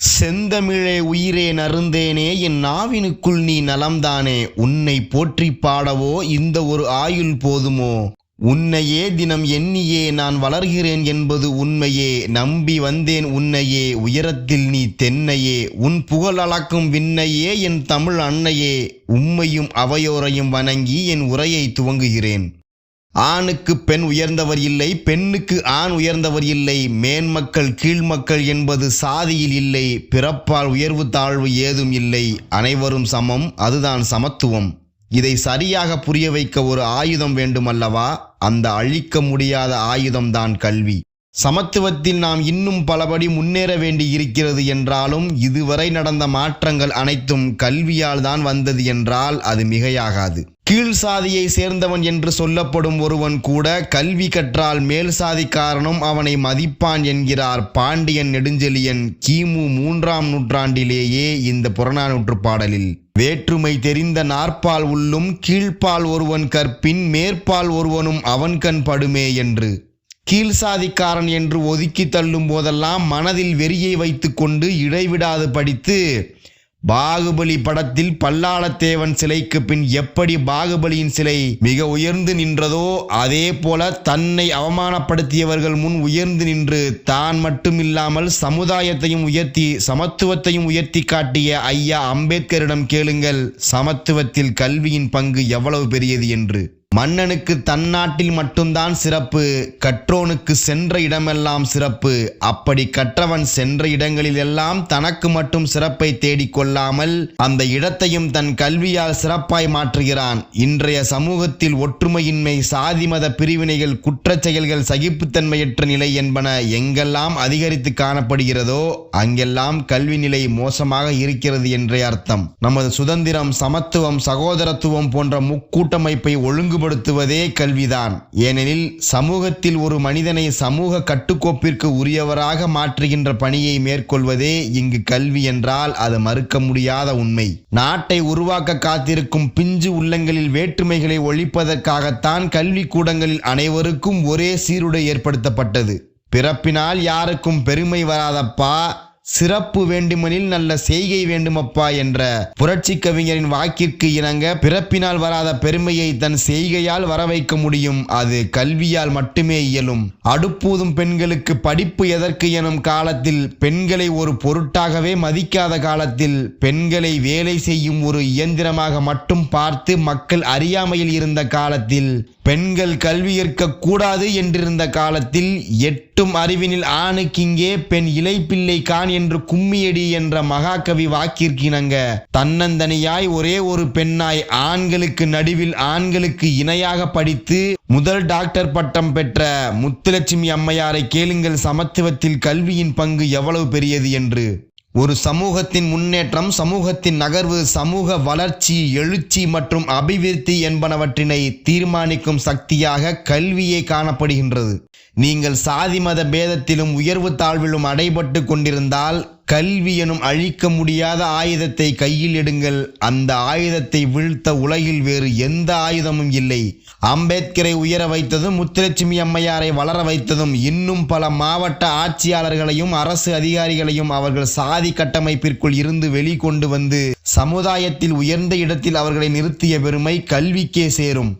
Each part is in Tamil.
செந்தமிழே உயிரே நருந்தேனே என் நாவினுக்குள் நீ நலம்தானே உன்னை போற்றிப் பாடவோ இந்த ஒரு ஆயுள் போதுமோ? உன்னையே தினம் எண்ணியே நான் வளர்கிறேன் என்பது உண்மையே நம்பி வந்தேன் உன்னையே உயரத்தில் நீ தென்னையே உன் புகழ் அளக்கும் விண்ணையே என் தமிழ் அன்னையே உம்மையும் அவையோரையும் வணங்கி என் உரையை துவங்குகிறேன். ஆணுக்கு பெண் உயர்ந்தவர் இல்லை பெண்ணுக்கு ஆண் உயர்ந்தவர் இல்லை மேன்மக்கள் கீழ்மக்கள் என்பது சாதியில் இல்லை பிறப்பால் உயர்வு தாழ்வு ஏதும் இல்லை அனைவரும் சமம் அதுதான் சமத்துவம். இதை சரியாக புரிய வைக்க ஒரு ஆயுதம் வேண்டுமல்லவா? அந்த அழிக்க முடியாத ஆயுதம்தான் கல்வி. சமத்துவத்தில் நாம் இன்னும் பலபடி முன்னேற வேண்டி இருக்கிறது என்றாலும் இதுவரை நடந்த மாற்றங்கள் அனைத்தும் கல்வியால் தான் வந்தது என்றால் அது மிகையாகாது. கீழ் சாதியை சேர்ந்தவன் என்று சொல்லப்படும் ஒருவன் கூட கல்வி கற்றால் மேல் சாதிக்காரனும் அவனை மதிப்பான் என்கிறார் பாண்டியன் நெடுஞ்செழியன். கிமு மூன்றாம் நூற்றாண்டிலேயே இந்த புறநானூற்று பாடலில். வேற்றுமை தெரிந்த நாற்பால் உள்ளும் கீழ்ப்பால் ஒருவன் கற்பின் மேற்பால் ஒருவனும் அவன் கண் படுமே என்று. கீழ் சாதிக்காரன் என்று ஒதுக்கி தள்ளும் போதெல்லாம் மனதில் வெறியை வைத்துக்கொண்டு இடைவிடாது படித்து பாகுபலி படத்தில் பல்லாளத்தேவன் சிலைக்கு பின் எப்படி பாகுபலியின் சிலை மிக உயர்ந்து நின்றதோ அதே போல தன்னை அவமானப்படுத்தியவர்கள் முன் உயர்ந்து நின்று தான் மட்டுமில்லாமல் சமுதாயத்தையும் உயர்த்தி சமத்துவத்தையும் உயர்த்தி காட்டிய ஐயா அம்பேத்கரிடம் கேளுங்கள் சமத்துவத்தில் கல்வியின் பங்கு எவ்வளவு பெரியது என்று. மன்னனுக்கு தன்னாட்டில் மட்டும்தான் சிறப்பு கற்றோனுக்கு சென்ற இடமெல்லாம் சிறப்பு. அப்படி கற்றவன் சென்ற இடங்களில் எல்லாம் தனக்கு மட்டும் சிறப்பை தேடிக்கொள்ளாமல் அந்த இடத்தையும் தன் கல்வியால் சிறப்பாய் மாற்றுகிறான். இன்றைய சமூகத்தில் ஒற்றுமையின்மை சாதி மத பிரிவினைகள் குற்ற செயல்கள் சகிப்புத்தன்மையற்ற நிலை என்பன எங்கெல்லாம் அதிகரித்து காணப்படுகிறதோ அங்கெல்லாம் கல்வி நிலை மோசமாக இருக்கிறது என்றே அர்த்தம். நமது சுதந்திரம் சமத்துவம் சகோதரத்துவம் போன்ற முக்கூட்டமைப்பை ஒழுங்கு ஒழுங்குபடுத்துவதே கல்விதான். ஏனெனில் சமூகத்தில் ஒரு மனிதனை சமூக கட்டுக்கோப்பிற்கு உரியவராக மாற்றுகின்ற பணியை மேற்கொள்வதே இங்கு கல்வி என்றால் அது மறுக்க முடியாத உண்மை. நாட்டை உருவாக்க காத்திருக்கும் பிஞ்சு உள்ளங்களில் வேற்றுமைகளை ஒழிப்பதற்காகத்தான் கல்வி கூடங்களில் அனைவருக்கும் ஒரே சீருடை ஏற்படுத்தப்பட்டது. பிறப்பினால் யாருக்கும் பெருமை வராதப்பா சிறப்பு வேண்டுமெனில் நல்ல செய்கை வேண்டுமப்பா என்ற புரட்சி கவிஞரின் வாக்கிற்கு இணங்க பிறப்பினால் வராத பெருமையை தன் செய்கையால் வர வைக்க முடியும். அது கல்வியால் மட்டுமே இயலும். அடுப்பூதும் பெண்களுக்கு படிப்பு எதற்கு எனும் காலத்தில் பெண்களை ஒரு பொருட்டாகவே மதிக்காத காலத்தில் பெண்களை வேலை செய்யும் ஒரு இயந்திரமாக மட்டும் பார்த்து மக்கள் அறியாமையில் இருந்த காலத்தில் பெண்கள் கல்வி ஏற்க கூடாது என்றிருந்த காலத்தில் எட்டும் அறிவினில் ஆணுக்கிங்கே பெண் இலைப்பிள்ளை கான் என்று கும்மியடி என்ற மகாகவி வாக்கிற்கிணங்க. தன்னந்தனியாய் ஒரே ஒரு பெண்ணாய் ஆண்களுக்கு நடுவில் ஆண்களுக்கு இணையாக படித்து முதல் டாக்டர் பட்டம் பெற்ற முத்துலட்சுமி அம்மையாரை கேளுங்கள் சமத்துவத்தில் கல்வியின் பங்கு எவ்வளவு பெரியது என்று. ஒரு சமூகத்தின் முன்னேற்றம் சமூகத்தின் நகர்வு சமூக வளர்ச்சி எழுச்சி மற்றும் அபிவிருத்தி என்பனவற்றினை தீர்மானிக்கும் சக்தியாக கல்வியே காணப்படுகின்றது. நீங்கள் சாதி மத பேதத்திலும் உயர்வு தாழ்விலும் அடைபட்டு கொண்டிருந்தால் கல்வி எனும் அழிக்க முடியாத ஆயுதத்தை கையில் எடுங்கள். அந்த ஆயுதத்தை வீழ்த்த உலகில் வேறு எந்த ஆயுதமும் இல்லை. அம்பேத்கரை உயர வைத்ததும் முத்துலட்சுமி அம்மையாரை வளர வைத்ததும் இன்னும் பல மாவட்ட ஆட்சியாளர்களையும் அரசு அதிகாரிகளையும் அவர்கள் சாதி கட்டமைப்பிற்குள் இருந்து வெளிக்கொண்டு வந்து சமுதாயத்தில் உயர்ந்த இடத்தில் அவர்களை நிறுத்திய பெருமை கல்விக்கே சேரும்.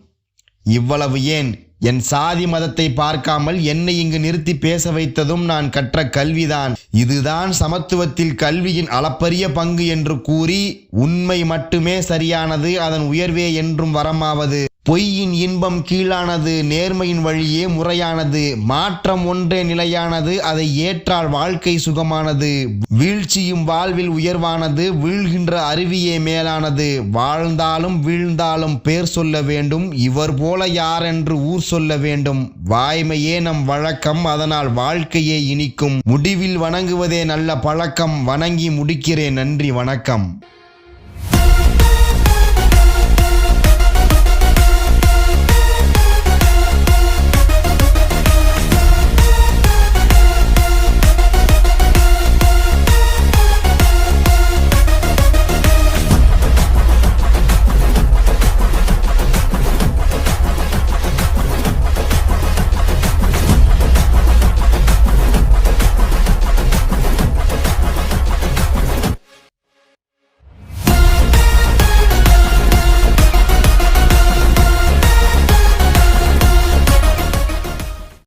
இவ்வளவு ஏன்? என் சாதி மதத்தை பார்க்காமல் என்னை இங்கு நிறுத்தி பேச வைத்ததும் நான் கற்ற கல்விதான். இதுதான் சமத்துவத்தில் கல்வியின் அளப்பரிய பங்கு என்று கூறி உண்மை மட்டுமே சரியானது அதன் உயர்வே என்றும் வரமாவது. பொய்யின் இன்பம் கீழானது நேர்மையின் வழியே முறையானது மாற்றம் ஒன்றே நிலையானது அதை ஏற்றால் வாழ்க்கை சுகமானது வீழ்ச்சியும் வாழ்வில் உயர்வானது வீழ்கின்ற அருவியே மேலானது வாழ்ந்தாலும் வீழ்ந்தாலும் பேர் சொல்ல வேண்டும் இவர் போல யாரென்று ஊர் சொல்ல வேண்டும். வாய்மையே நம் வழக்கம் அதனால் வாழ்க்கையே இனிக்கும். முடிவில் வணங்குவதே நல்ல பழக்கம் வணங்கி முடிக்கிறேன் நன்றி வணக்கம்.